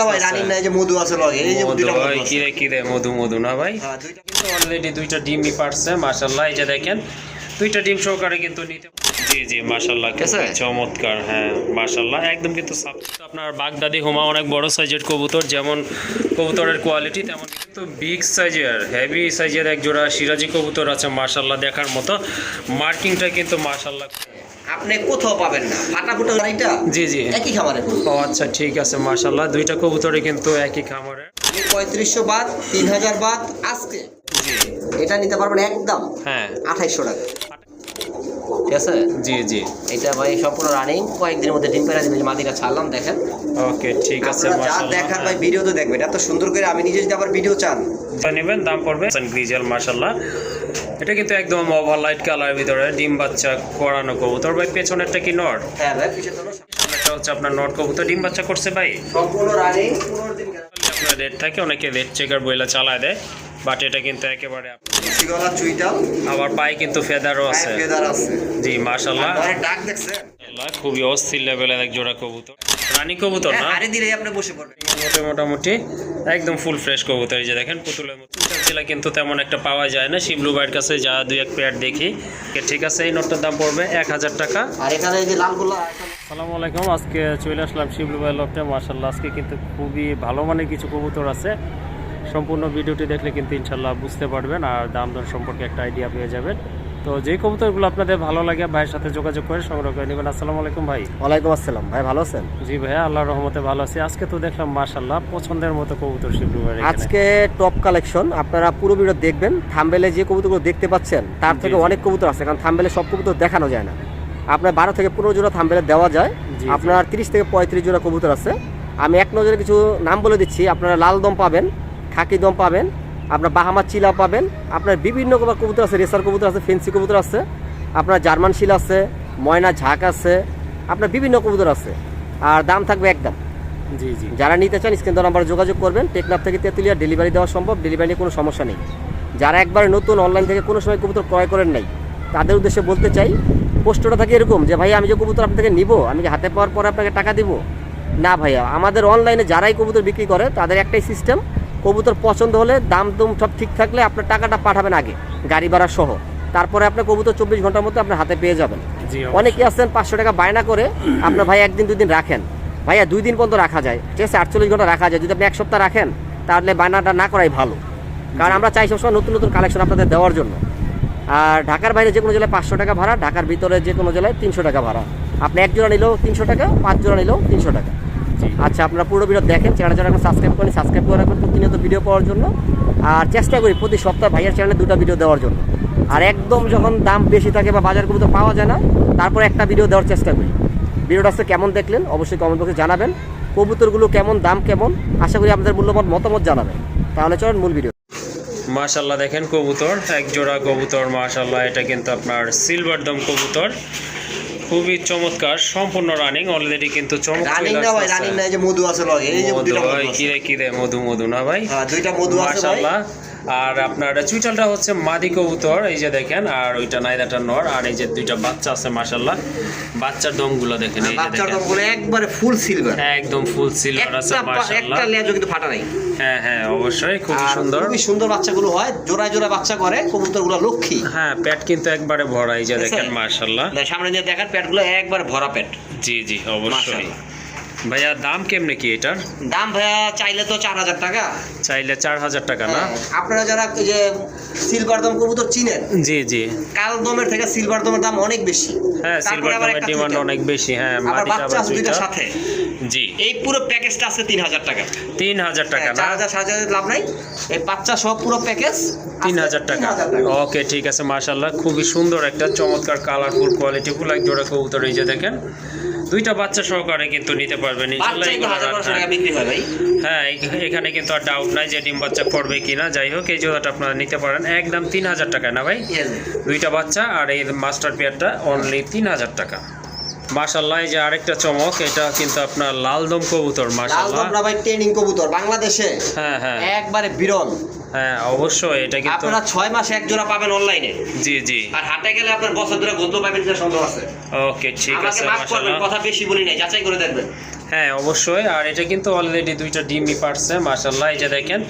না ভাই রানিং নাই যে মধু আছে লগে এই যে দুইটা মধু ভাই আছে। কিরে কিরে মধু মধু না ভাই? হ্যাঁ দুইটা কিন্তু অলরেডি দুইটা ডিমই পারছে মাশাল্লাহ এই যে দেখেন দুইটা ডিম সহকারে কিন্তু নিতে জি জি মাশাল্লাহ ঠিক আছে? খুবই চমৎকার হ্যাঁ মাশাল্লাহ একদম কিন্তু আপনার বাগদাদি হুমা অনেক বড় সাইজের কবুতর যেমন কবুতরের কোয়ালিটি তেমন কিন্তু বিগ সাইজের হেভি সাইজের এক জোড়া সিরাজি কবুতর আছে মাশাল্লাহ দেখার মতো। মার্কিংটা কিন্তু মাশাল্লাহ আপনি কোথাও পাবেন না। ফাটা ফুটা এটা জি জি। একই খামারে ও আচ্ছা ঠিক আছে মাশাল্লাহ দুইটা কবুতরই কিন্তু একই খামারে। আমি পঁয়ত্রিশশো বাদ তিন হাজার বাদ আজকে। এটা নিতে পারবেন একদম হ্যাঁ। আঠাইশশো টাকা। ঠিক আছে? জি জি। এটা ভাই সম্পূর্ণ রানিং কয়েকদিনের মধ্যে ডিম পেরা মাদিটা ছাড়লাম দেখেন। ওকে ঠিক আছে যা ভাই ভিডিও তো দেখবেন। এত সুন্দর করে আমি নিজে যদি আবার ভিডিও চান। নেবেন দাম পড়বে গ্রিজেল মাশাল্লাহ এটা কিন্তু একদম ওভার লাইট কালার ভিতরে ডিম বাচ্চা করানো কবুতর। ভাই পেছনেরটা কি নট হ্যাঁ ভাই হচ্ছে আপনার নট কবুতর। ডিম বাচ্চা করছে ভাই? সম্পূর্ণ রানিং পনেরো দিন আপনার রেট থাকে অনেকে রেট চেকার বইলা চালায় দেয়। বাট এটা কিন্তু একেবারে গলা চুইটাল আবার পায়ে কিন্তু ফেদারও আছে। ফেদার আছে। জি মাশাল্লাহ আর ডাক দেখছেন মাশাল্লাহ, খুবই অস্থির লেভেলের এক জোড়া কবুতর। রানী কবুতর না? আরে দিলে আপনি বসে পড়বেন। মোটামুটি একদম ফুল ফ্রেশ কবুতর। এই যে দেখেন পুতুলের মতো। জেলা কিন্তু তেমন একটা পাওয়া যায় না। শিবলু ভাইয়ের কাছে যা দুই এক পেয়ার দেখি। ঠিক আছে এই নোটটার দাম পড়বে এক হাজার টাকা। আর এখানে এই যে লালগুলো আসসালামু আলাইকুম আজকে চলে আসলাম শিবলু ভাই লটে মার্শাল্লাহ আজকে কিন্তু খুবই ভালো মানের কিছু কবুতর আছে। সম্পূর্ণ ভিডিওটি দেখলে কিন্তু ইনশাল্লাহ বুঝতে পারবেন আর দাম দর সম্পর্কে একটা আইডিয়া পেয়ে যাবেন। তো যে কবুতরগুলো আপনাদের ভালো লাগে ভাইয়ের সাথে যোগাযোগ করে সংগ্রহ করে নেবেন। আসসালামু আলাইকুম ভাই। ওয়ালাইকুম আসসালাম। ভাই ভালো আছেন? জি ভাইয়া আল্লাহর রহমতে ভালো আছি। আজকে তো দেখলাম মার্শাল্লাহ পছন্দের মতো কবুতর ভাইয়ের আজকে টপ কালেকশন আপনারা পুরো ভিডিও দেখবেন। থাম্বেলে যে কবুতরগুলো দেখতে পাচ্ছেন তার থেকে অনেক কবুতর আছে কারণ থাম্বেলে সব কবুতর দেখানো যায় না। আপনার বারো থেকে পনেরো জোড়া থাম্বেলে দেওয়া যায়। আপনার তিরিশ থেকে পঁয়ত্রিশ জোড়া কবুতর আছে। আমি এক নজরে কিছু নাম বলে দিচ্ছি। আপনারা লাল দম পাবেন। খাকি দম পাবেন আপনার বাহামা চিলা পাবেন আপনার বিভিন্ন কবুতর আছে রেসার কবুতর আছে ফেন্সি কবুতর আছে আপনার জার্মান শিল আছে ময়না ঝাঁক আছে আপনার বিভিন্ন কবুতর আছে। আর দাম থাকবে একদম। জি জি। যারা নিতে চান স্ক্রিন নাম্বার যোগাযোগ করবেন। টেকনাফ থেকে তেঁতুলিয়া ডেলিভারি দেওয়া সম্ভব ডেলিভারি নিয়ে কোনো সমস্যা নেই। যারা একবার নতুন অনলাইন থেকে কোনো সময় কবুতর ক্রয় করেন নাই তাদের উদ্দেশ্যে বলতে চাই পোস্টটা থাকে এরকম যে ভাই আমি যে কবুতর আপনার থেকে নিব আমি হাতে পাওয়ার পরে আপনাকে টাকা দিব? না ভাইয়া। আমাদের অনলাইনে যারাই কবুতর বিক্রি করে তাদের একটাই সিস্টেম কবুতর পছন্দ হলে দাম দুম সব ঠিক থাকলে আপনার টাকাটা পাঠাবেন আগে গাড়ি ভাড়া সহ। তারপরে আপনার কবুতর চব্বিশ ঘণ্টার মধ্যে আপনার হাতে পেয়ে যাবেন। অনেকে আছেন পাঁচশো টাকা বায়না করে আপনার ভাই একদিন দুই দিন রাখেন। ভাইয়া দুই দিন পর্যন্ত রাখা যায়। ঠিক আছে আটচল্লিশ ঘণ্টা রাখা যায়। যদি আপনি এক সপ্তাহ রাখেন তাহলে বায়নাটা না করাই ভালো। কারণ আমরা চাই সবসময় নতুন নতুন কালেকশন আপনাদের দেওয়ার জন্য। আর ঢাকার বাইরে যে কোনো জেলায় পাঁচশো টাকা ভাড়া ঢাকার ভিতরে যে কোনো জেলায় তিনশো টাকা ভাড়া। আপনি এক জোড়া নিলেও তিনশো টাকা পাঁচ জোড়া নিলেও তিনশো টাকা। আচ্ছা আপনারা পুরো ভিডিও দেখেন চ্যানেল যারা এখন সাবস্ক্রাইব করেন সাবস্ক্রাইব করে রাখবেন প্রতিনিয়ত ভিডিও পাওয়ার জন্য। আর চেষ্টা করি প্রতি সপ্তাহে ভাইয়ের চ্যানেলে দুটো ভিডিও দেওয়ার জন্য। আর একদম যখন দাম বেশি থাকে বা বাজার তো পাওয়া যায় না তারপর একটা ভিডিও দেওয়ার চেষ্টা করি। ভিডিওটা আজকে কেমন দেখলেন অবশ্যই কমেন্ট বক্সে জানাবেন। কবুতরগুলো কেমন দাম কেমন আশা করি আপনাদের মূল্যবান মতামত জানাবেন। তাহলে চলেন মূল ভিডিও মাশাল্লাহ দেখেন কবুতর এক জোড়া কবুতর মাশাল্লাহ এটা কিন্তু আপনার সিলভার দম কবুতর। খুবই চমৎকার সম্পূর্ণ রানিং অলরেডি কিন্তু চমৎকার রানিং না ভাই যে মধু আছে লগে এই যে মধু দুইটা মধু ভাই আছে। কিরে কিরে মধু মধু না ভাই? হ্যাঁ দুইটা মধু আছে ভাই। আর আপনার চুইটালটা হচ্ছে মাদি কবুতর এই যে দেখেন আর ওইটা নাইদাটা নর আর এই যে দুইটা বাচ্চা আছে মাশাল্লাহ বাচ্চার দমগুলো দেখেন এই বাচ্চার দমগুলো একবারে ফুল সিলভার হ্যাঁ একদম ফুল সিলভার আছে একটা মাশাল্লাহ একটা লেজও কিন্তু ফাটা নাই। হ্যাঁ হ্যাঁ অবশ্যই খুব সুন্দর। খুবই সুন্দর বাচ্চাগুলো হয় জোড়ায় জোড়ায় বাচ্চা করে কবুতরগুলো লক্ষ্মী। হ্যাঁ পেট কিন্তু একবারে ভরা এই যে দেখেন মাশাল্লাহ সামনে দিয়ে দেখেন পেটগুলো একবার ভরা পেট। জি জি অবশ্যই। ভাইয়া দাম কেমনে কি এটার? দাম ভাইয়া চাইলে তো চার হাজার টাকা। চাইলে চার হাজার টাকা না? হ্যাঁ, আপনারা যারা যে সিলভার দম কবুতর চিনেন জি জি। কাল দমের থেকে সিলভার দমের দাম অনেক বেশি। হ্যাঁ সিলভার দামের ডিমান্ড অনেক বেশি হ্যাঁ আবার বাচ্চা দুইটা। সাথে। জি। এই পুরো প্যাকেজটা আছে তিন হাজার টাকা। তিন হাজার টাকা হ্যাঁ, না? চার হাজার সাত হাজার লাভ নাই। এই বাচ্চা সব পুরো প্যাকেজ তিন হাজার টাকা। ওকে ঠিক আছে মাশাল্লাহ খুবই সুন্দর একটা চমৎকার কালারফুল কোয়ালিটি ফুল এক জোড়া কবুতর এই যে দেখেন। দুইটা বাচ্চা সহকারে কিন্তু নিতে পারবেন হয় হ্যাঁ এখানে কিন্তু আর ডাউট নাই যে ডিম বাচ্চা পড়বে কিনা যাই হোক এই জোড়াটা আপনারা নিতে পারেন। একদম তিন হাজার টাকা না ভাই? দুইটা বাচ্চা আর এই মাস্টার পেয়ারটা অনলি তিন হাজার টাকা। মাশাল্লাহ এই যে আরেকটা চমক এটা কিন্তু আপনার লালদম কবুতর লাল মাশাল্লাহ ভাই ট্রেনিং কবুতর বাংলাদেশে। হ্যাঁ হ্যাঁ। একবারে বিরল। হ্যাঁ অবশ্যই এটা কিন্তু আপনারা ছয় মাসে এক জোড়া পাবেন অনলাইনে জি জি। আর হাটে গেলে আপনার বছর ধরে গন্ধ পাবেন কিনা সন্দেহ আছে। ওকে ঠিক আছে করবেন কথা বেশি বলি নাই যাচাই করে দেখবেন। হ্যাঁ অবশ্যই আর এটা কিন্তু অলরেডি দুইটা ডিমই পারছে মাশাল্লাহ এই যে দেখেন।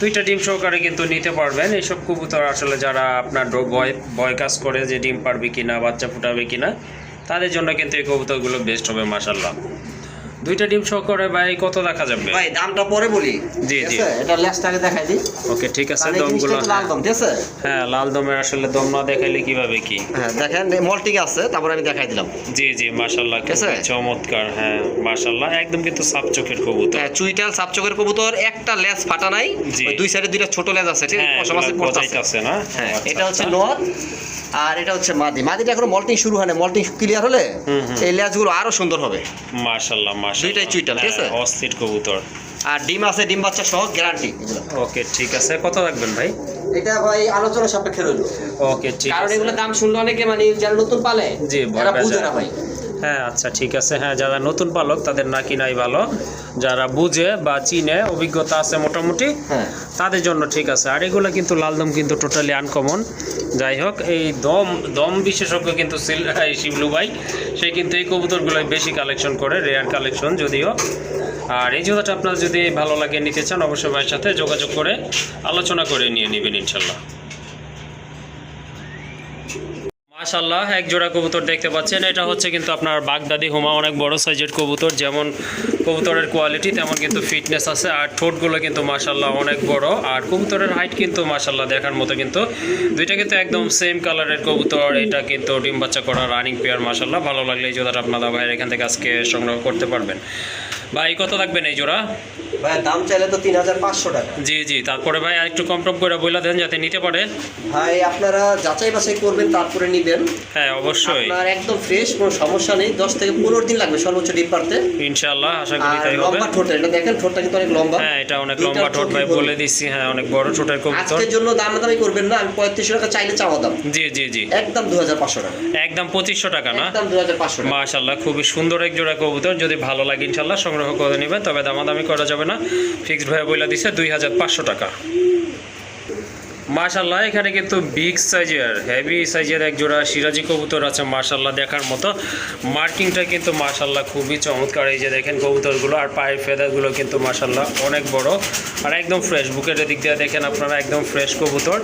দুইটা ডিম সহকারে কিন্তু নিতে পারবেন এইসব কবুতর আসলে যারা আপনার ভয় ভয় কাজ করে যে ডিম পারবে কিনা বাচ্চা ফুটাবে কিনা তাদের জন্য কিন্তু এই কবুতরগুলো বেস্ট হবে মাশাল্লাহ দুইটা ডিম সহকারে ভাই কত দেখা যাবে? ভাই দামটা পরে বলি। জি, জি। এটা লেসটাকে দেখাই দিই। ওকে ঠিক আছে দমগুলো লাল দম ঠিক আছে? হ্যাঁ লাল দমের আসলে দম না দেখাইলে কীভাবে কি? হ্যাঁ দেখেন মল্টিং আছে তারপর আমি দেখাই দিলাম। জি জি মাশাল্লাহ ঠিক আছে? চমৎকার হ্যাঁ মাশাল্লাহ একদম কিন্তু সাপ চোখের কবুতর। হ্যাঁ, চুইটাল সাপচকের কবুতর একটা লেজ ফাটা নাই দুই সাইডে দুইটা ছোট লেজ আছে ঠিক আছে? হ্যাঁ না? হ্যাঁ আচ্ছা, এটা হচ্ছে আচ্ছা। আর এটা হচ্ছে মাদি। মাদিটা এখনও মল্টিং শুরু হয় না মল্টিং ক্লিয়ার হলে। এই লেজগুলো আরও সুন্দর হবে। মাশাআল্লাহ মাশাআল্লাহ। দুইটাই চুইটা ঠিক আছে? হ্যাঁ, অস্থির কবুতর। আর ডিম আছে ডিম বাচ্চা সহ গ্যারান্টি ওকে ঠিক আছে। কত রাখবেন ভাই? এটা ভাই আলোচনা সাপেক্ষে রইল। ওকে ঠিক কারণ এগুলো দাম শুনলে অনেকে মানে যারা নতুন পালে জি, বুঝে না ভাই। হ্যাঁ আচ্ছা ঠিক আছে। হ্যাঁ যারা নতুন পালক তাদের নাকি নাই ভালো। যারা বুঝে বা চিনে অভিজ্ঞতা আছে মোটামুটি হ্যাঁ। তাদের জন্য ঠিক আছে। আর এগুলো কিন্তু লালদম কিন্তু টোটালি আনকমন যাই হোক এই দম দম বিশেষজ্ঞ কিন্তু এই শিবলু ভাই সে কিন্তু এই কবুতরগুলোই বেশি কালেকশন করে রেয়ার কালেকশন যদিও। আর এই জোড়াটা আপনার যদি ভালো লাগে নিতে চান অবশ্যই ভাইয়ের সাথে যোগাযোগ করে আলোচনা করে নিয়ে নেবেন ইনশাল্লাহ। মাশাল্লাহ এক জোড়া কবুতর দেখতে পাচ্ছেন। এটা হচ্ছে কিন্তু আপনার বাগদাদি হুমা, অনেক বড় সাইজের কবুতর, যেমন কবুতরের কোয়ালিটি তেমন কিন্তু ফিটনেস আছে, আর ঠোঁটগুলো কিন্তু মাশাল্লাহ অনেক বড়, আর কবুতরের হাইট কিন্তু মাশাল্লাহ দেখার মতো কিন্তু। দুইটা কিন্তু একদম সেম কালারের কবুতর, এটা কিন্তু ডিম বাচ্চা করা রানিং পেয়ার মাশাল্লাহ ভালো লাগলে এই জোড়াটা আপনারা ভাইয়ের এখান থেকে আজকে সংগ্রহ করতে পারবেন। ভাই কত থাকবেন এই জোড়া? ভাই দাম চাইলে তো তিন হাজার পাঁচশো টাকা। জি জি তারপরে ভাই আরেকটু কম টম করে বইলা দেন যাতে নিতে পারে। ভাই আপনারা যাচাই বাছাই করবেন তারপরে নিবেন। হ্যাঁ অবশ্যই। আপনার একদম ফ্রেশ কোনো সমস্যা নেই। দশ থেকে পনেরো দিন লাগবে সর্বোচ্চ ডিম পারতে। ইনশাল্লাহ আশা করি তাই হবে। লম্বা ঠোঁট এটা দেখেন ঠোঁটটা কিন্তু অনেক লম্বা। হ্যাঁ এটা অনেক লম্বা ঠোঁট ভাই বলে। দিচ্ছি হ্যাঁ অনেক বড় ঠোঁটের কবুতর। আজকের জন্য দাম দামি করবেন না আমি পঁয়ত্রিশশো টাকা চাইলে চাওয়া দাম। জি জি জি। একদম দু হাজার পাঁচশো টাকা। একদম পঁচিশশো টাকা না? একদম দু হাজার পাঁচশো টাকা। মাশাল্লাহ খুবই সুন্দর এক জোড়া কবুতর। যদি ভালো লাগে ইনশাল্লাহ সংগ্রহ করে নেবেন, তবে দামাদামি করা যাবে না। ফিক্সড ভাবে বইলা দিছে দুই হাজার পাঁচশো টাকা। মাশাল্লাহ এখানে কিন্তু বিগ সাইজের হেভি সাইজের এক জোড়া সিরাজি কবুতর আছে মাশাল্লাহ দেখার মতো। মার্কিংটা কিন্তু মাশাল্লাহ খুবই চমৎকার এই যে দেখেন কবুতরগুলো আর পায়ের ফেদারগুলো কিন্তু মাশাল্লাহ অনেক বড়। আর একদম ফ্রেশ বুকের দিক দিয়ে দেখেন আপনারা একদম ফ্রেশ কবুতর।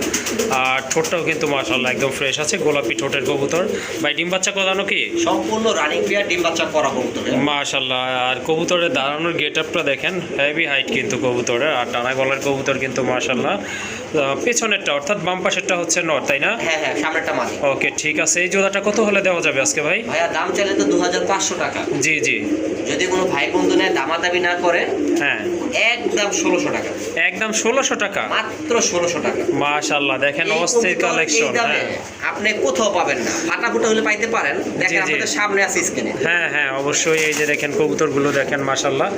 আর ঠোঁটটাও কিন্তু মাশাল্লাহ একদম ফ্রেশ আছে গোলাপি ঠোঁটের কবুতর। ভাই ডিম বাচ্চা করানো কি? সম্পূর্ণ রানিং পেয়ার ডিম বাচ্চা করা কবুতর মাশাল্লাহ আর কবুতরের দাঁড়ানোর গেট আপটা দেখেন হেভি হাইট কিন্তু কবুতরের আর টানা গলার কবুতর কিন্তু মাশাল্লাহ আহ, পেছনেরটা অর্থাৎ বাম পাশেরটা হচ্ছে নর তাই না? হ্যাঁ হ্যাঁ সামনেরটা মাদি ওকে ঠিক আছে। এই জোড়াটা কত হলে দেওয়া যাবে আজকে ভাই? ভাইয়া দাম চাইলে তো দু হাজার পাঁচশো টাকা। জি জি। যদি কোনো ভাই বন্ধু নেয় দামাদামি না করে হ্যাঁ। একদম ষোলোশো টাকা। একদম ষোলোশো টাকা? মাত্র ষোলোশো টাকা। মাশাল্লাহ দেখেন অস্থির কালেকশন হ্যাঁ। আপনি কোথাও পাবেন না। ফাটা ফুটা হলে পাইতে পারেন। দেখেন আপনাদের সামনে আছে স্ক্রিনে হ্যাঁ হ্যাঁ অবশ্যই এই যে দেখেন কবুতরগুলো দেখেন মাশাল্লাহ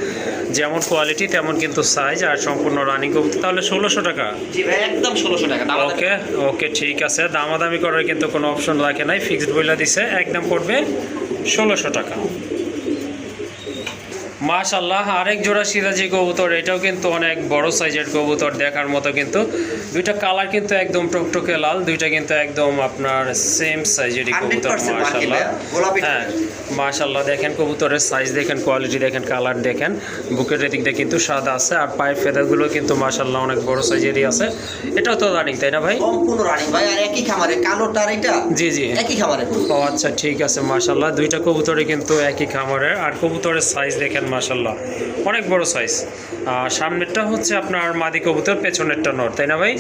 যেমন কোয়ালিটি তেমন কিন্তু সাইজ আর সম্পূর্ণ রানিং কবুতর। তাহলে ষোলোশো টাকা? জি ভাই একদম ষোলোশো টাকা ওকে ওকে ঠিক আছে। দামাদামি করার কিন্তু কোনো অপশন রাখে নাই। ফিক্সড বইলা দিছে একদম পড়বে ষোলোশো টাকা। মাশাল্লাহ আরেক জোড়া সিরাজি কবুতর এটাও কিন্তু অনেক বড় সাইজের কবুতর দেখার মতো কিন্তু। দুইটা কালার কিন্তু একদম টকটকে লাল দুইটা কিন্তু একদম আপনার সেম সাইজেরই কবুতর মাশাল্লাহ হ্যাঁ মাশাল্লাহ দেখেন কবুতরের সাইজ দেখেন কোয়ালিটি দেখেন কালার দেখেন। বুকের দিক দিয়ে কিন্তু সাদা আছে আর পায়ের ফেদারগুলো কিন্তু মাশাল্লাহ অনেক বড় সাইজেরই আছে। এটাও তো রানিং তাই না ভাই? সম্পূর্ণ রানিং ভাই আর একই খামারে কালোটা আর এটা? জি জি। একই খামারে। ও আচ্ছা ঠিক আছে মাশাল্লাহ দুইটা কবুতরে কিন্তু একই খামারের আর কবুতরের সাইজ দেখেন মাশাল্লাহ অনেক বড় সাইজ সামনেরটা হচ্ছে আপনার মাদি কবুতর পেছনেরটা নর তাই না ভাই?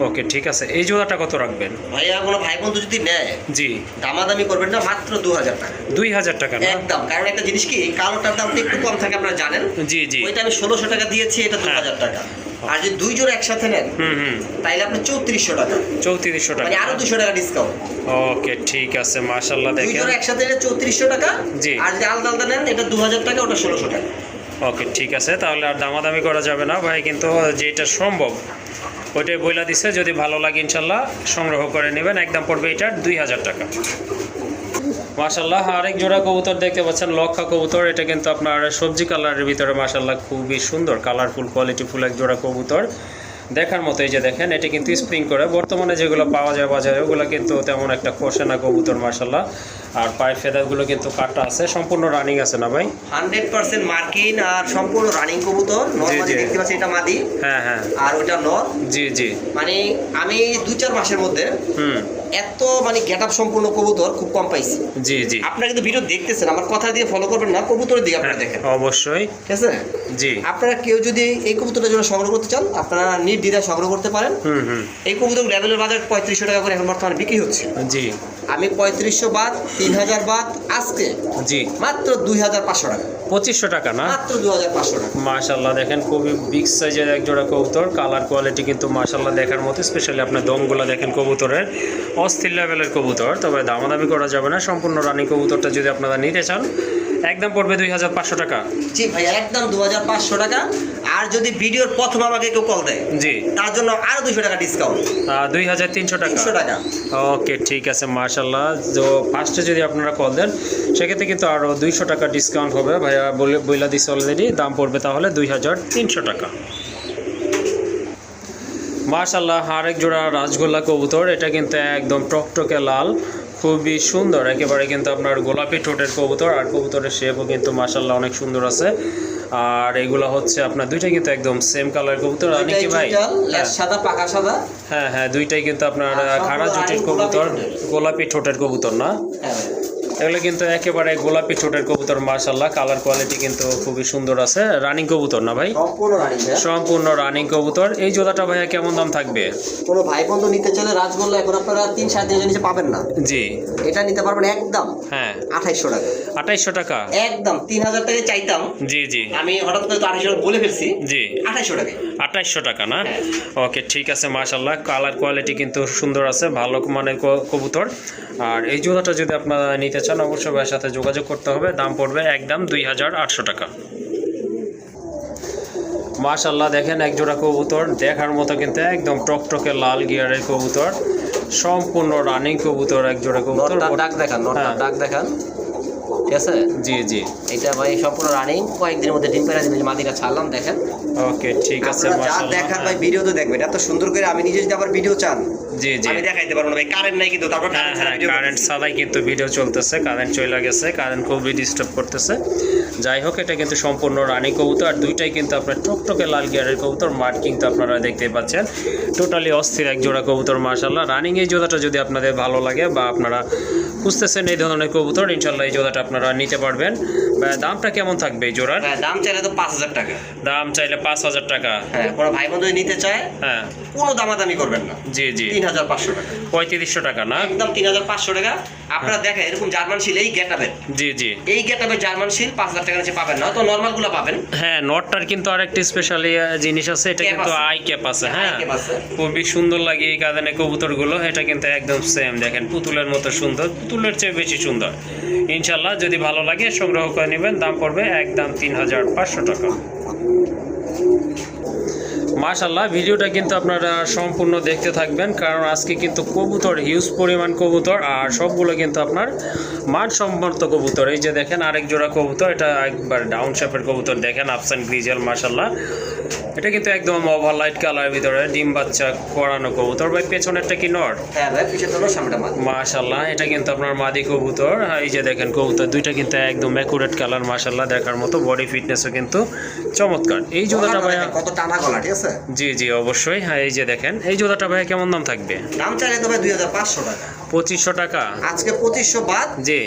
ওকে ঠিক আছে। এই জোড়াটা কত রাখবেন? ভাইয়া কোনো ভাই বন্ধু যদি নেয় জি। দামাদামি করবেন না মাত্র দু হাজার টাকা। দুই হাজার টাকা না? একদম। কারণ একটা জিনিস কি এই কালোটার দাম একটু কম থাকে আপনারা জানেন? জি জি। ওইটা আমি ষোলোশো টাকা দিয়েছি এটা দু হ্যাঁ। হাজার টাকা। আর যদি দুই জোড়া একসাথে নেন হুম হুম। তাইলে আপনি চৌত্রিশশো টাকা। চৌত্রিশশো টাকা। মানে আরও দুশো টাকা ডিসকাউন্ট ওকে ঠিক আছে মাশাল্লাহ দুই দেখেন। জোড়া একসাথে নিলে চৌত্রিশশো টাকা জি। আর যদি আলাদা আলাদা নেন এটা দু হাজার টাকা ওটা ষোলোশো টাকা। ওকে ঠিক আছে তাহলে আর দামাদামি করা যাবে না। ভাই কিন্তু যেটা সম্ভব ওইটাই বইলা দিছে। যদি ভালো লাগে ইনশাল্লাহ সংগ্রহ করে নেবেন। একদম পড়বে এটার দুই হাজার টাকা। মাশাল্লাহ আরেক জোড়া কবুতর দেখতে পাচ্ছেন, লক্ষা কবুতর। এটা কিন্তু আপনার সবজি কালারের ভিতরে মাশাল্লাহ খুবই সুন্দর, কালারফুল, কোয়ালিটিফুল এক জোড়া কবুতর। দেখার মতো এই যে দেখেন, এটা কিন্তু স্প্রিং করে। বর্তমানে যেগুলো পাওয়া যায় বাজারে, ওগুলো কিন্তু তেমন একটা কষে না কবুতর মাশাল্লাহ আর পায়ের ফেদারগুলো কিন্তু কাটা আছে। সম্পূর্ণ রানিং আছে না ভাই? হান্ড্রেড পার্সেন্ট মার্কিন আর সম্পূর্ণ রানিং কবুতর। নর্মালি দেখতে পাচ্ছি এটা মাদি। হ্যাঁ হ্যাঁ। আর ওইটা নর। জি জি। মানে আমি দুই চার মাসের মধ্যে হুম। এত মানে গেট আপ সম্পূর্ণ কবুতর খুব কম পাইছি। জি জি। আপনারা কিন্তু ভিডিও দেখতেছেন আমার কথা দিয়ে ফলো করবেন না কবুতরের দিকে আপনারা হ্যাঁ, দেখেন। অবশ্যই। ঠিক আছে? জি। আপনারা কেউ যদি এই কবুতরটা জন্য সংগ্রহ করতে চান আপনারা নির্দ্বিধায় সংগ্রহ করতে পারেন। হুম হুম। এই কবুতর লেভেলের বাজার পঁয়ত্রিশশো টাকা করে এখন বর্তমানে বিক্রি হচ্ছে। জি। আমি পঁয়ত্রিশশো বাদ তিন হাজার বাদ আজকে। জি। মাত্র দুই হাজার পাঁচশো টাকা। পঁচিশশো টাকা না? মাত্র দু হাজার পাঁচশো টাকা। মাশাল্লাহ দেখেন খুবই বিগ সাইজের এক জোড়া কবুতর। কালার কোয়ালিটি কিন্তু মাশাল্লাহ দেখার মতো স্পেশালি আপনার দমগুলো দেখেন কবুতরের। অস্থির লেভেলের কবুতর তবে দামাদামি করা যাবে না। সম্পূর্ণ রানিং কবুতরটা যদি আপনারা নিতে চান একদম পড়বে দুই হাজার পাঁচশো টাকা। জি ভাই একদম দু হাজার পাঁচশো টাকা। আর যদি ভিডিওর প্রথম আমাকে কেউ কল দেয় জি। তার জন্য আরও দুশো টাকা ডিসকাউন্ট দুই হাজার তিনশো টাকা। তিনশো টাকা। ওকে ঠিক আছে মার্শাল্লাহ তো ফার্স্টে যদি আপনারা কল দেন সেক্ষেত্রে কিন্তু আরও দুইশো টাকা ডিসকাউন্ট হবে। ভাইয়া বলে বইলা দিচ্ছে অলরেডি দাম পড়বে তাহলে দুই হাজার তিনশো টাকা। মার্শাল্লাহ আরেক জোড়া রাজগোল্লা কবুতর এটা কিন্তু একদম টকটকে লাল। খুবই সুন্দর। একেবারে কিন্তু আপনার গোলাপি ঠোঁটের কবুতর আর কবুতরের শেপও কিন্তু মাসাল্লাহ অনেক সুন্দর আছে। আর এগুলো হচ্ছে আপনার দুইটাই কিন্তু একদম সেম কালার কবুতর। আর কি ভাই চুইটাল, হ্যাঁ। সাদা পাকা সাদা। হ্যাঁ হ্যাঁ দুইটাই কিন্তু আপনার আর খাড়া জুটির কবুতর গোলাপি ঠোঁটের। কবুতর না? হ্যাঁ। এগুলো কিন্তু একেবারে গোলাপি ঠোঁটের কবুতর মার্শাল্লাহ কালার কোয়ালিটি কিন্তু খুবই সুন্দর আছে। রানিং কবুতর না ভাই? সম্পূর্ণ রানিং কবুতর। এই জোড়াটা ভাইয়া কেমন দাম থাকবে? কোনো ভাই বন্ধু নিতে চাইলে রাজগোল্লা এখন আপনারা তিন সাড়ে তিনশো নিচে পাবেন না। জি। এটা নিতে পারবেন একদম হ্যাঁ। আঠাইশশো টাকা। আঠাইশশো টাকা? একদম তিন হাজার টাকা চাইতাম। জি জি। আমি হঠাৎ করে তো আঠাইশশো বলে ফেলছি। জি। আঠাইশশো টাকা। আঠাইশশো টাকা না। ওকে ঠিক আছে মাশাল্লাহ কালার কোয়ালিটি কিন্তু সুন্দর আছে ভালো মানের কবুতর। আর এই জোড়াটা যদি আপনারা নিতে চান অবশ্যই ভাইয়ের সাথে যোগাযোগ করতে হবে। দাম পড়বে একদম দুই হাজার আটশো টাকা। মাশাল্লাহ দেখেন এক জোড়া কবুতর। দেখার মতো কিন্তু একদম টকটকে লাল গিয়ারের কবুতর। সম্পূর্ণ রানিং কবুতর এক জোড়া কবুতর। ডাক দেখান হ্যাঁ। ডাক দেখান। ঠিক আছে? জি জি। এটা ভাই সম্পূর্ণ রানিং কয়েকদিনের মধ্যে ডিম পেরা মাদিটা ছাড়লাম দেখেন। ওকে ঠিক আছে যা দেখার ভাই। ভিডিও তো দেখবেন। এত সুন্দর করে আমি নিজে যদি আবার ভিডিও চান জি জি। আমি দেখাইতে পারব না ভাই। কারেন্ট নাই কিন্তু তারপর হ্যাঁ হ্যাঁ কারেন্ট ছাড়াই কিন্তু ভিডিও চলতেছে কারেন্ট চলে গেছে কারেন্ট খুবই ডিস্টার্ব করতেছে। যাই হোক এটা কিন্তু সম্পূর্ণ রানী কবুতর আর দুইটাই কিন্তু আপনার টকটকে লাল গিয়ারের কবুতর মাঠ কিন্তু আপনারা দেখতেই পাচ্ছেন। টোটালি অস্থির এক জোড়া কবুতর মার্শাল্লাহ রানিং এই জোড়াটা যদি আপনাদের ভালো লাগে বা আপনারা খুঁজতেছেন এই ধরনের কবুতর ইনশাল্লাহ এই জোড়াটা আপনারা নিতে পারবেন। দামটা কেমন থাকবে এই জোড়ার? হ্যাঁ দাম চাইলে তো পাঁচ হাজার টাকা। দাম চাইলে পাঁচ হাজার টাকা। হ্যাঁ কোনো ভাই বন্ধু নিতে চায় হ্যাঁ। কোনো দামাদামি করবেন না। জি জি। তিন হাজার পাঁচশো টাকা। পঁয়ত্রিশশো টাকা না? একদম তিন হাজার পাঁচশো টাকা। আপনারা দেখেন এরকম জার্মান শিল এই গেটাবের জি জি। এই গেটাবের জার্মান শিল পাঁচ হাজার টাকা নিচে পাবেন না তো নর্মালগুলো পাবেন। হ্যাঁ নটটার কিন্তু আরেকটি স্পেশালি জিনিস আছে এটা কিন্তু আই ক্যাপ আছে হ্যাঁ। খুবই সুন্দর লাগে এই কাঁদানে কবুতরগুলো এটা কিন্তু একদম সেম দেখেন পুতুলের মতো সুন্দর। পুতুলের চেয়ে বেশি সুন্দর। ইনশাল্লাহ যদি ভালো লাগে সংগ্রহ করে নেবেন, দাম পড়বে এক দাম তিন হাজার পাঁচশো টাকা। মাশাল্লাহ ভিডিওটা কিন্তু আপনারা সম্পূর্ণ দেখতে থাকবেন কারণ আজকে কিন্তু কবুতর হিউজ পরিমাণ কবুতর আর সবগুলো কিন্তু আপনার মানসম্মত কবুতর। এই যে দেখেন আরেক জোড়া কবুতর এটা একবার ডাউন শেপের কবুতর দেখেন আফসান গ্রিজেল মাশাল্লাহ এটা কিন্তু একদম ওভার লাইট কালার ভিতরে ডিম বাচ্চা করানো কবুতর। ভাই পেছনেরটা কি নর? হ্যাঁ ভাই মাশাল্লাহ এটা কিন্তু আপনার মাদি কবুতর। এই যে দেখেন কবুতর দুইটা কিন্তু একদম অ্যাকুরেট কালার মাশাল্লাহ দেখার মতো বডি ফিটনেসও কিন্তু চমৎকার। এই জোড়াটা ভাইয়া কত টানা গলা ঠিক আছে? জি জি, অবশ্যই। হ্যাঁ এই যে দেখেন, এই জুতাটা ভাই কেমন দাম থাকবে? দাম চাইলে তো ভাই দুই হাজার পাঁচশো টাকা। পঁচিশশো টাকা। আজকে পঁচিশশো বাদ। জি।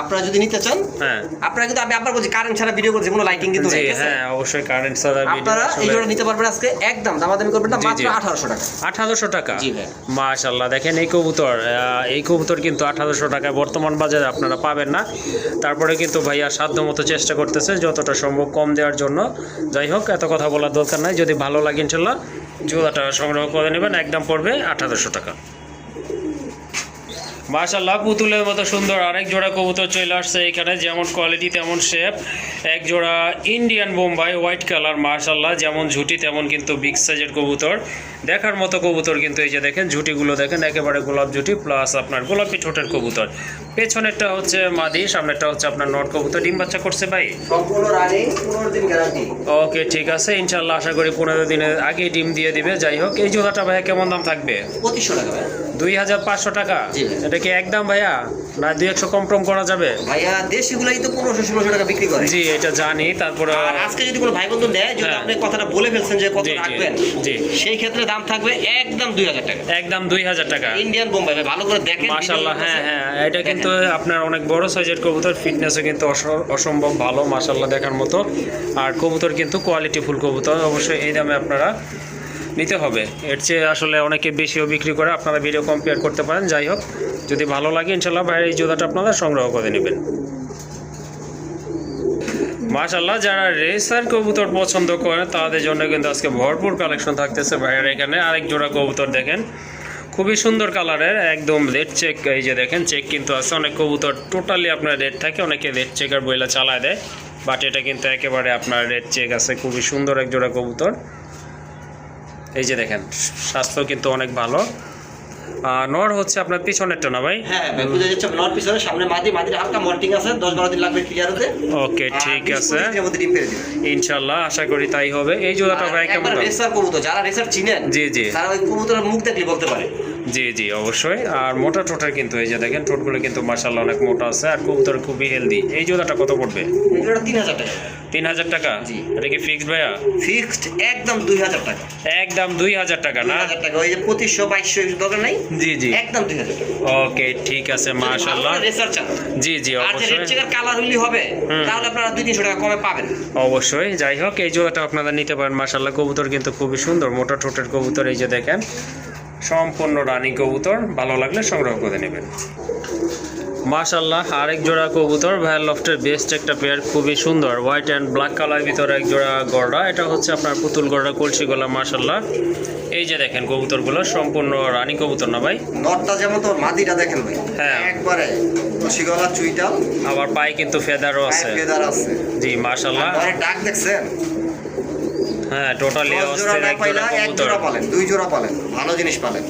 আপনারা যদি নিতে চান হ্যাঁ। আপনারা কিন্তু আমি আবার বলছি কারেন্ট ছাড়া ভিডিও করছি কোনো লাইটিং কিন্তু নেই হ্যাঁ অবশ্যই কারেন্ট ছাড়া আপনারা এই জোড়া নিতে পারবেন আজকে একদম দামাদামি করবেন না মাত্র আঠারোশো টাকা। আঠারোশো টাকা? জি ভাই। মাশাল্লাহ দেখেন এই কবুতর এই কবুতর কিন্তু আঠারোশো টাকায় বর্তমান বাজারে আপনারা পাবেন না। তারপরে কিন্তু ভাইয়া সাধ্য মতো চেষ্টা করতেছে যতটা সম্ভব কম দেওয়ার জন্য। যাই হোক এত কথা বলার দরকার নাই। যদি ভালো লাগে ইনশাল্লাহ জোড়াটা সংগ্রহ করে নেবেন একদম পড়বে আঠারোশো টাকা। মাশাল্লাহ পুতুলের মতো সুন্দর আরেক জোড়া কবুতর চলে আসছে এখানে যেমন কোয়ালিটি তেমন শেপ এক জোড়া ইন্ডিয়ান বোম্বাই হোয়াইট কালার মাশাল্লাহ যেমন ঝুটি তেমন কিন্তু বিগ সাইজের কবুতর। দেখার মতো কবুতর কিন্তু এই যে দেখেন ঝুটিগুলো দেখেন একেবারে গোলাপ ঝুটি প্লাস আপনার গোলাপি ঠোঁটের কবুতর। পেছনেরটা হচ্ছে মাদি সামনেরটা হচ্ছে আপনার নট কবুতর। ডিম বাচ্চা করছে ভাই? ওকে ঠিক আছে ইনশাল্লাহ আশা করি পনেরো দিনের আগে ডিম দিয়ে দিবে। যাই হোক এই জোড়াটা ভাইয়া কেমন দাম থাকবে? ভাই। দুই হাজার পাঁচশো টাকা? জি। এটা কি একদম ভাইয়া না দুই একশো কম টম করা যাবে। ভাইয়া দেশিগুলাই তো পনেরোশো ষোলোশো টাকা বিক্রি করে। জি এটা জানি তারপরে আর আজকে যদি কোনো ভাই বন্ধু নেয় যদি হ্যাঁ। আপনি কথাটা বলে ফেলছেন যে কত রাখবেন জি। সেই ক্ষেত্রে দাম থাকবে একদম দুই হাজার টাকা। একদম দুই হাজার টাকা। ইন্ডিয়ান বোম্বাই ভাই ভালো করে দেখেন মাশাল্লাহ হ্যাঁ হ্যাঁ এটা কিন্তু আপনার অনেক বড় সাইজের কবুতর ফিটনেসও কিন্তু অসম্ভব ভালো মাশাল্লাহ দেখার মতো। আর কবুতর কিন্তু কোয়ালিটি ফুল কবুতর অবশ্যই এই দামে আপনারা নিতে হবে। এর চেয়ে আসলে অনেকে বেশিও বিক্রি করে, আপনারা ভিডিও কম্পেয়ার করতে পারেন, যাই হোক। যদি ভালো লাগে ইনশাল্লাহ ভাইয়ের এই জোদাটা আপনারা সংগ্রহ করে নেবেন। মাশাল্লাহ যারা রেসার কবুতর পছন্দ করেন, তাদের জন্য কিন্তু আজকে ভরপুর কালেকশন থাকতেছে ভাইয়ের এখানে। আরেক জোড়া কবুতর দেখেন, খুবই সুন্দর কালারের একদম রেড চেক এই যে দেখেন চেক কিন্তু আছে। অনেক কবুতর টোটালি আপনার রেড থাকে, অনেকে রেড চেকার বইলা চালায় দেয় বাট এটা কিন্তু একেবারে আপনার রেড চেক আছে। খুবই সুন্দর এক জোড়া কবুতর। এই যে দেখেন স্বাস্থ্য কিন্তু অনেক ভালো। আর নর হচ্ছে আপনার পিছনেরটা না ভাই? হ্যাঁ বুঝা যাচ্ছে নট পিছনে সামনে মাদি মাদির হালকা মল্টিং আছে দশ বারো দিন লাগবে ক্লিয়ার হতে। ওকে ঠিক আছে। ইনশাল্লাহ আশা করি তাই হবে। এই জোড়াটা ভাই কেমন একবার? রেসার কবুতর যারা রেসার চিনেন জি জি। তারা ওই কবুতরের মুখ দেখলে বলতে পারে। জি জি অবশ্যই। আর মোটা টোটার কিন্তু এই যে দেখেন টোটগুলো কিন্তু মার্শাল্লাহ অনেক মোটা আছে আর কবুতর খুবই হেলদি এই জোড়াটা কত পড়বে? তিন হাজার টাকা। তিন হাজার টাকা? জি। এটা কি ফিক্সড ভাইয়া? ফিক্সড একদম দুই হাজার টাকা। একদম দুই হাজার টাকা না? হাজার টাকা। ওই যে পঁচিশশো বাইশশো দরকার নাই? জি জি। একদম দুই হাজার টাকা। ওকে ঠিক আছে মার্শাল্লাহ রেসার চান। জি জি অবশ্যই। কালার হইলে হবে তাহলে আপনারা দুই তিনশো টাকা কমে পাবেন। অবশ্যই যাই হোক এই জোড়াটা আপনারা নিতে পারেন। মার্শাল্লাহ কবুতর কিন্তু খুবই সুন্দর। মোটা ঠোঁটের কবুতর এই যে দেখেন। সম্পূর্ণ রানী কবুতর। ভালো লাগলে সংগ্রহ করে নেবেন। মাশাল্লাহ আরেক জোড়া কবুতর ভাইয়ার লফটের বেস্ট একটা পেয়ার খুবই সুন্দর। হোয়াইট অ্যান্ড ব্ল্যাক কালার ভিতরে এক জোড়া গড়া এটা হচ্ছে আপনার পুতুল গড়া কলসি গলা মাশাল্লাহ এই যে দেখেন কবুতরগুলো সম্পূর্ণ রানী কবুতর না ভাই? নটটা যেমন মাদিটা দেখেন ভাই। হ্যাঁ। একবারে তুলসীগলা চুইটাল। আবার পায়ে কিন্তু ফেদারও আছে। ফেদার আছে। জি মাশাল্লাহ ডাক দেখছেন? হ্যাঁ টোটালি অস্থির এক জোড়া কবুতর। দুই জোড়া পালেন ভালো জিনিস পালেন।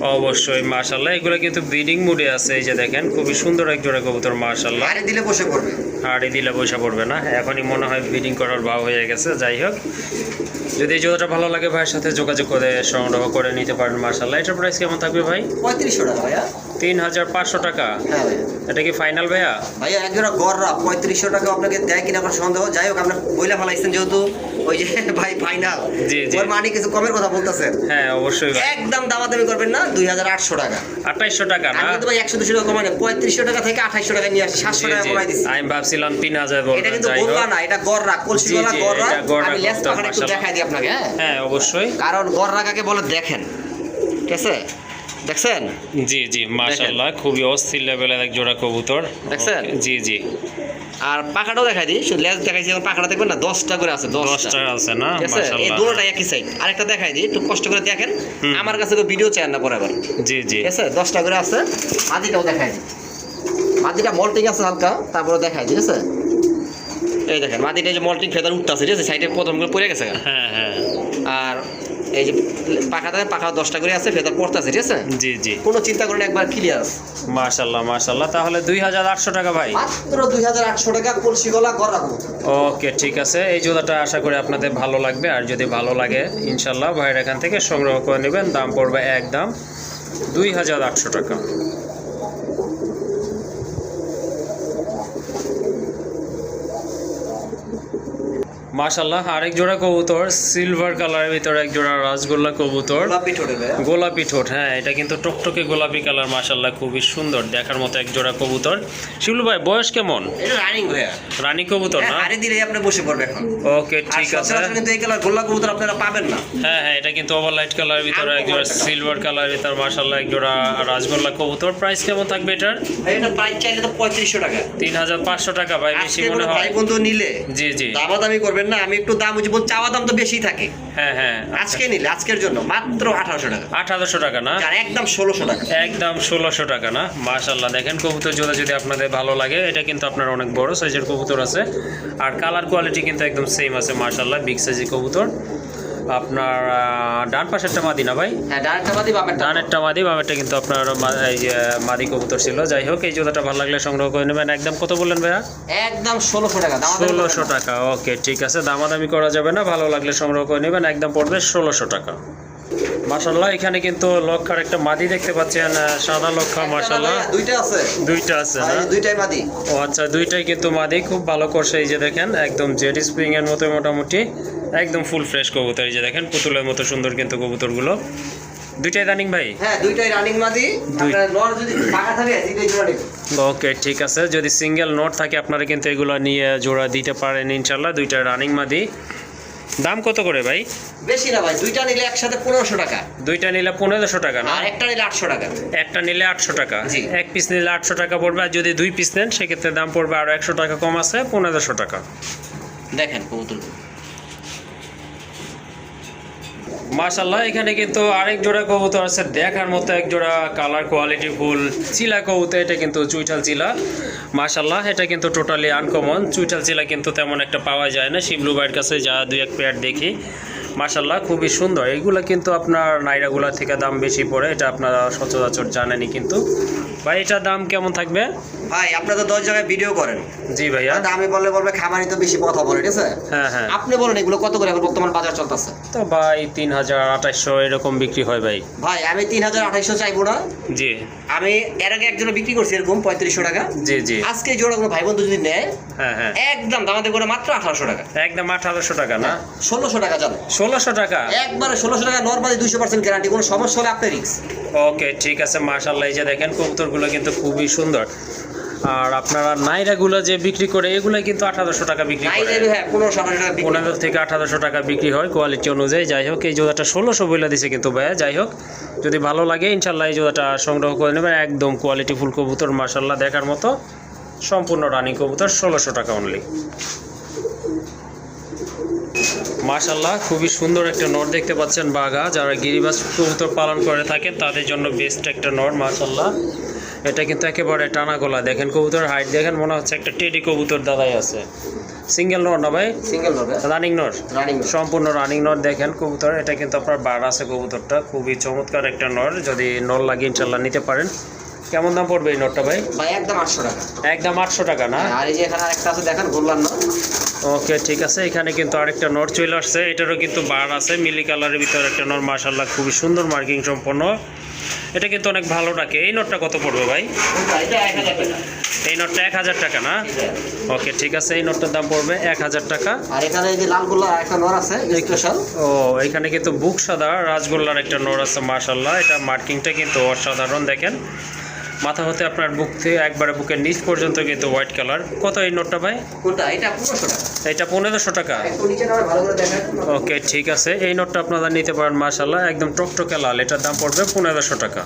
অবশ্যই মাশাল্লাহ এগুলো কিন্তু ব্রিডিং মুডে আছে এই যে দেখেন খুবই সুন্দর এক জোড়া কবুতর মাশাল্লাহ বাইরে দিলে বসে পড়বে। হাড়ি দিলে পয়সা পড়বে না এখনই মনে হয় ব্রিডিং করার ভাব হয়ে গেছে যাই হোক। যদি এই জোড়াটা ভালো লাগে ভাইয়ের সাথে যোগাযোগ করে সংগ্রহ করে নিতে পারেন মার্শাল্লাহ এটার প্রাইস কেমন থাকবে ভাই? পঁয়ত্রিশশো টাকা ভাইয়া। তিন হাজার পাঁচশো টাকা। হ্যাঁ এটা কি ফাইনাল ভাইয়া? ভাইয়া এক জোড়া গররা পঁয়ত্রিশশো টাকা আপনাকে দেয় কিনা আমার সন্দেহ? যাই হোক আপনার বইলা ফেলাইছেন যেহেতু। ওই যে ভাই ফাইনাল জি, জি। ওর মানে কিছু কমের কথা বলতেছেন হ্যাঁ অবশ্যই একদম দামাদামি করবেন না দুই হাজার আটশো টাকা। আঠাইশশো টাকা না? আমি ভাই একশো দুশো টাকা কমাই না পঁয়ত্রিশশো টাকা থেকে আঠাইশশো টাকা নিয়ে আসি সাতশো টাকা কমাই দিচ্ছি আমি ভাবছিলাম তিন হাজার এটা কিন্তু বলবা না এটা গররা কলসি গলা গররা। আমি লেস পাখাটা একটু দেখাই দিই আপনাকে হ্যাঁ? হ্যাঁ অবশ্যই। কারণ গররা কাকে বলে দেখেন। ঠিক আছে? দেখছেন? জি জি মাশাল্লাহ খুবই অস্থির লেভেলের এক জোড়া কবুতর। দেখছেন? জি জি। আর পাখাটাও দেখাই দিই শুধু লেজ দেখাইছি এখন পাখাটা দেখবেন না দশটা করে আছে দশটা। আছে না? এই দুটোটা একই সাইড আরেকটা দেখাই দিই একটু কষ্ট করে দেখেন। আমার কাছে তো ভিডিও চান না পরে আবার। জি জি। ঠিক আছে? দশটা করে আছে মাদিটাও দেখাই দিই। মাদিটা মল্টিং আছে হালকা তারপরে দেখাই ঠিক আছে? এই দেখেন মাদিটা যে মল্টিং ফেদার উঠতে আছে ঠিক আছে? সাইডে প্রথম করে পড়ে গেছে হ্যাঁ হ্যাঁ। আর এই যে পাখা দেখেন পাখা দশটা করে আছে ফেদার পড়তে আছে ঠিক আছে? জি জি। কোনো চিন্তা করেন একবার ক্লিয়ার মাশাল্লাহ মাশাল্লাহ। তাহলে দুই হাজার আটশো টাকা ভাই। মাত্র দুই হাজার আটশো টাকা কলসি গলা রাখব। ওকে ঠিক আছে। এই জুতাটা আশা করি আপনাদের ভালো লাগবে। আর যদি ভালো লাগে ইনশাল্লাহ ভাইয়ের এখান থেকে সংগ্রহ করে নেবেন। দাম পড়বে একদম দুই হাজার আটশো টাকা। মাশাল্লাহ আরেক জোড়া কবুতর সিলভার কালারের ভিতরে এক জোড়া রাসগোল্লা কবুতর। গোলাপি ঠোঁটে হ্যাঁ এটা কিন্তু টকটকে গোলাপি কালার মাশাল্লাহ খুবই সুন্দর দেখার মতো এক জোড়া কবুতর। শিবলু ভাই বয়স কেমন? রানিং ভাইয়া। রানী কবুতর না? হ্যাঁ, হাড়ি দিলেই আপনি বসে পড়বে এখন। ওকে ঠিক আছে। কিন্তু এই কালার গোল্লা কবুতর আপনারা পাবেন না। হ্যাঁ হ্যাঁ এটা কিন্তু ওভার লাইট কালারের ভিতরে এক জোড়া সিলভার কালারের ভিতরে মাশাল্লাহ এক জোড়া রাজগোল্লা কবুতর। প্রাইস কেমন থাকবে এটার? এটা প্রাইস চাইলে তো পঁয়ত্রিশশো টাকা। তিন হাজার পাঁচশো টাকা ভাই বেশি মনে কোনো ভাই হয় বন্ধু নিলে জি জি। দামাদামি করবেন না আমি একটু দাম বলছি চাওয়া দাম তো বেশি থাকে। হ্যাঁ হ্যাঁ। আজকে নিলে আজকের জন্য মাত্র আঠারোশো টাকা। আঠারোশো টাকা না? আর একদম ষোলোশো টাকা। একদম ষোলোশো টাকা না? মাশাল্লাহ দেখেন কবুতর জোড়া যদি আপনাদের ভালো লাগে এটা কিন্তু আপনার অনেক বড় সাইজের কবুতর আছে। আর কালার কোয়ালিটি কিন্তু একদম সেম আছে মাশাল্লাহ বিগ সাইজের কবুতর। আপনার ডান পাশেরটা মাদি না ভাই? হ্যাঁ ডানেরটা মাদি বামেরটা ডানেরটা মাদি বামেরটা কিন্তু আপনার এই মাদি কবুতর ছিল। যাই হোক এই জুতাটা ভালো লাগলে সংগ্রহ করে নেবেন। একদম কত বললেন ভাইয়া? একদম ষোলোশো টাকা ষোলোশো টাকা ওকে ঠিক আছে। দামাদামি করা যাবে না ভালো লাগলে সংগ্রহ করে নেবেন। একদম পড়বে ষোলোশো টাকা। মাসাল্লাহ এখানে কিন্তু লক্ষার একটা মাদি দেখতে পাচ্ছেন সাদা লক্ষা মাসাল্লাহ দুইটা আছে। দুইটা আছে না? দুইটাই মাদি। ও আচ্ছা দুইটাই কিন্তু মাদি খুব ভালো করছে এই যে দেখেন একদম জেড স্প্রিং এর মতো মোটামুটি একদম ফুল ফ্রেশ কবুতর এই যে দেখেন পুতুলের মতো সুন্দর কিন্তু কবুতরগুলো। দুইটাই রানিং ভাই? হ্যাঁ দুইটাই রানিং মাদি। নর যদি ফাঁকা থাকে ওকে ঠিক আছে। যদি সিঙ্গেল নোট থাকে আপনারা কিন্তু এগুলো নিয়ে জোড়া দিতে পারেন ইনশাল্লাহ দুইটা রানিং মাদি। দাম কত করে ভাই? বেশি না ভাই দুইটা নিলে একসাথে পনেরোশো টাকা। দুইটা নিলে পনেরোশো টাকা না? আর একটা নিলে আটশো টাকা। একটা নিলে আটশো টাকা। এক পিস নিলে আটশো টাকা পড়বে আর যদি দুই পিস নেন সেক্ষেত্রে দাম পড়বে আরও একশো টাকা কম আছে পনেরোশো টাকা। দেখেন কবুতর মাশাল্লাহ এখানে কিন্তু আরেক জোড়া কবুতর আছে। দেখার মতো এক জোড়া কালার কোয়ালিটি ফুল চিলা কবুতর, এটা কিন্তু চুইঠাল চিলা। মাশাল্লাহ এটা কিন্তু টোটালি আনকমন চুইঠাল চিলা কিন্তু তেমন একটা পাওয়া যায় না। শিবলু ভাইয়ের কাছে যা দুই এক পেয়ার দেখি। মাশাল্লাহ খুবই সুন্দর। এগুলো কিন্তু আপনার নাইরাগুলা থেকে দাম বেশি পড়ে এটা আপনারা সচরাচর জানেনই কিন্তু। ভাই এটার দাম কেমন থাকবে? ভাই আপনারা তো দশ জায়গায় ভিডিও করেন। জি ভাইয়া। দামে বললে বলবে খামারি তো বেশি কথা বলে ঠিক আছে? হ্যাঁ হ্যাঁ। আপনি বলেন এগুলো কত করে এখন বর্তমান বাজার চলতেছে? তো ভাই তিন হাজার আঠাশশো এরকম বিক্রি হয় ভাই। ভাই আমি তিন হাজার আঠাইশো চাইব না। জি। আমি এর আগে একজন বিক্রি করছি এরকম পঁয়ত্রিশশো টাকা। জি জি। আজকে জোড়া কোনো ভাই বন্ধু যদি নেয় হ্যাঁ হ্যাঁ। একদম দামাতে করে মাত্র আঠারোশো টাকা। একদম আঠারোশো টাকা না? ষোলোশো টাকা চলে ষোলোশো টাকা? একবারে ষোলোশো টাকা নর্মালি দুশো পার্সেন্ট গ্যারান্টি কোনো সমস্যা হলে আপনার রিক্স ওকে ঠিক আছে মার্শাল্লাহ এই যে দেখেন কবুতরগুলো কিন্তু খুবই সুন্দর। আর আপনারা নাইরাগুলো যে বিক্রি করে এগুলো কিন্তু আঠারোশো টাকা বিক্রি হ্যাঁ টাকা বিক্রি পনেরো থেকে আঠারোশো টাকা বিক্রি হয় কোয়ালিটি অনুযায়ী। যাই হোক এই জোড়াটা ষোলোশো বইলা দিছে কিন্তু ভাইয়া। যাই হোক যদি ভালো লাগে ইনশাল্লাহ এই জোড়াটা সংগ্রহ করে নেবেন। একদম কোয়ালিটি ফুল কবুতর মার্শাল্লাহ দেখার মতো। সম্পূর্ণ রানিং কবুতর ষোলোশো টাকা অনলি মাশাল্লাহ খুবই সুন্দর একটা নট দেখতে পাচ্ছেন বাঘা। যারা গিরিবাস কবুতর পালন করে থাকেন তাদের জন্য বেস্ট একটা নট মাশাল্লাহ এটা কিন্তু একেবারে টানা গলা দেখেন কবুতর হাইট দেখেন মনে হচ্ছে একটা টেডি কবুতর দাদাই আছে। সিঙ্গেল নট না ভাই? সিঙ্গেল হবে রানিং নট রানিং সম্পূর্ণ রানিং নট দেখেন কবুতর। এটা কিন্তু আপনার বার আছে কবুতরটা। খুবই চমৎকার একটা নট যদি নল লাগিয়ে ইনশাল্লাহ নিতে পারেন। কেমন দাম পড়বে এই নটটা ভাই? ভাই একদম আটশো টাকা। একদম আটশো টাকা না? আর এই যে এখানে আরেকটা আছে দেখেন বললাম না ওকে ঠিক আছে। এখানে কিন্তু আরেকটা নোট চলে আসছে। এটারও কিন্তু বার আছে। মিলি কালারের ভিতরে একটা নোট মার্শাল্লাহ খুবই সুন্দর মার্কিং সম্পন্ন। এটা কিন্তু অনেক ভালো ডাকে। এই নোটটা কত পড়বে ভাই? এই নোটটা এক হাজার টাকা না? ওকে ঠিক আছে। এই নোটটার দাম পড়বে এক হাজার টাকা। আর এখানে যে লালগোল্লা একটা নর আছে স্পেশাল ও এখানে কিন্তু বুক সাদা রাজগোল্লার একটা নোট আছে মার্শাল্লাহ এটা মার্কিংটা কিন্তু অসাধারণ দেখেন। মাথা হতে আপনার বুক থেকে একবারে বুকের নিচ পর্যন্ত কিন্তু হোয়াইট কালার। কত এই নোটটা ভাই? কোনটা? এটা পনেরোশো টাকা। এটা 1500 টাকা? একটু নিচে নামে ভালো করে দেখেন ওকে ঠিক আছে। এই নোটটা আপনারা নিতে পারেন মাশাআল্লাহ। একদম টকটকে লাল। এটার দাম পড়বে পনেরোশো টাকা।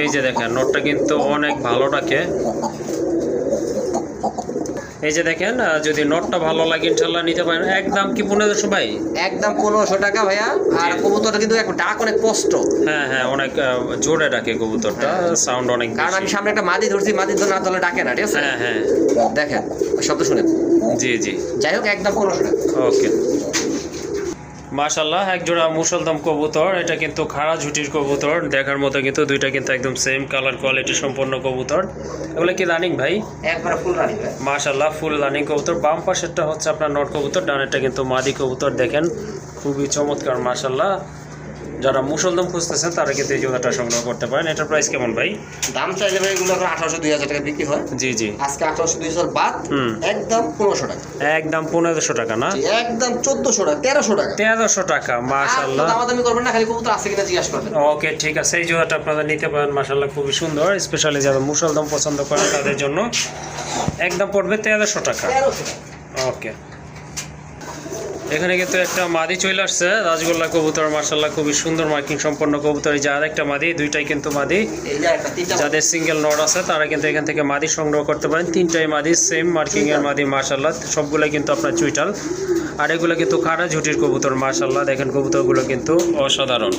এই যে দেখেন নোটটা কিন্তু অনেক ভালো ডাকে। এই যে দেখেন যদি নটটা ভালো লাগে ইনশাল্লাহ নিতে পারেন। একদম কি পনেরোশো ভাই? একদম পনেরোশো টাকা ভাইয়া। আর কবুতর কবুতরটা কিন্তু ডাক অনেক কষ্ট হ্যাঁ হ্যাঁ অনেক জোরে ডাকে কবুতরটা সাউন্ড অনেক কারণ আমি সামনে একটা মাদি ধরছি মাদি ধরে না তাহলে ডাকে না ঠিক আছে? হ্যাঁ হ্যাঁ। দেখেন শব্দ শুনেন। জি জি। যাই হোক একদম পনেরোশো টাকা। ওকে। মাশাল্লাহ এক জোড়া মুসলদম কবুতর এটা কিন্তু খাড়া ঝুটির কবুতর দেখার মতো কিন্তু দুইটা কিন্তু একদম সেম কালার কোয়ালিটি সম্পন্ন কবুতর। এগুলো কি রানিং ভাই? একবার ফুল রানিং ভাই। মাশাল্লাহ ফুল রানিং কবুতর। বাম পাশেরটা হচ্ছে আপনার নট কবুতর ডানেরটা কিন্তু মাদি কবুতর দেখেন। খুবই চমৎকার মাশাল্লাহ যারা মুসলদম খুঁজতেছেন তারা কিন্তু এই জোড়াটা সংগ্রহ করতে পারেন। এটার প্রাইস কেমন ভাই? দাম চাইলে ভাই এগুলো এখন আঠারোশো দুই হাজার টাকা বিক্রি হয়। জি জি। আজকে আঠারোশো দুই হাজার বাদ। একদম পনেরোশো টাকা। একদম পনেরোশো টাকা না? একদম চোদ্দশো টাকা তেরোশো টাকা। তেরোশো টাকা মাশাল্লাহ দামাদামি করবেন না খালি কবুতর আছে কিনা জিজ্ঞাসা করবেন। ওকে ঠিক আছে। এই জোড়াটা আপনারা নিতে পারেন মাসাল্লাহ খুবই সুন্দর। স্পেশালি যারা মুসলদম পছন্দ করেন তাদের জন্য একদম পড়বে তেরোশো টাকা। তেরোশো টাকা। ওকে। এখানে কিন্তু একটা মাদি চলে আসছে। রাজগোল্লা কবুতর মার্শাল্লাহ খুবই সুন্দর মার্কিং সম্পন্ন কবুতর। এই যে আরেকটা মাদি দুইটাই কিন্তু মাদি। একটা যাদের সিঙ্গেল নট আছে তারা কিন্তু এখান থেকে মাদি সংগ্রহ করতে পারেন। তিনটাই মাদি সেম মার্কিং এর মাদি মার্শাল্লাহ সবগুলোই কিন্তু আপনার চুইটাল। আর এগুলো কিন্তু খাড়া ঝুটির কবুতর মার্শাল্লাহ দেখেন কবুতরগুলো কিন্তু অসাধারণ।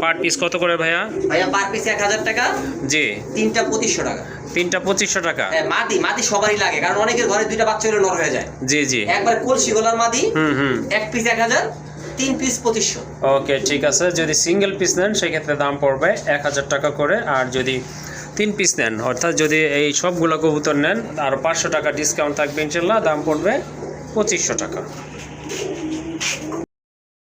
পার পিস কত করে ভাইয়া? ভাইয়া পার পিস এক হাজার টাকা। জি। তিনটা পঁচিশশো টাকা। তিনটা পঁচিশশো টাকা। হ্যাঁ মাদি মাদি সবারই লাগে কারণ অনেকের ঘরে দুইটা বাচ্চা হলে নর হয়ে যায়। জি জি। একবার কলসি গলার মাদি হুম হুম। এক পিস এক হাজার তিন পিস পঁচিশশো। ওকে ঠিক আছে। যদি সিঙ্গেল পিস নেন সেক্ষেত্রে দাম পড়বে এক হাজার টাকা করে আর যদি তিন পিস নেন অর্থাৎ যদি এই সবগুলো কবুতর নেন আর পাঁচশো টাকা ডিসকাউন্ট থাকবে ইনশাল্লাহ দাম পড়বে পঁচিশশো টাকা।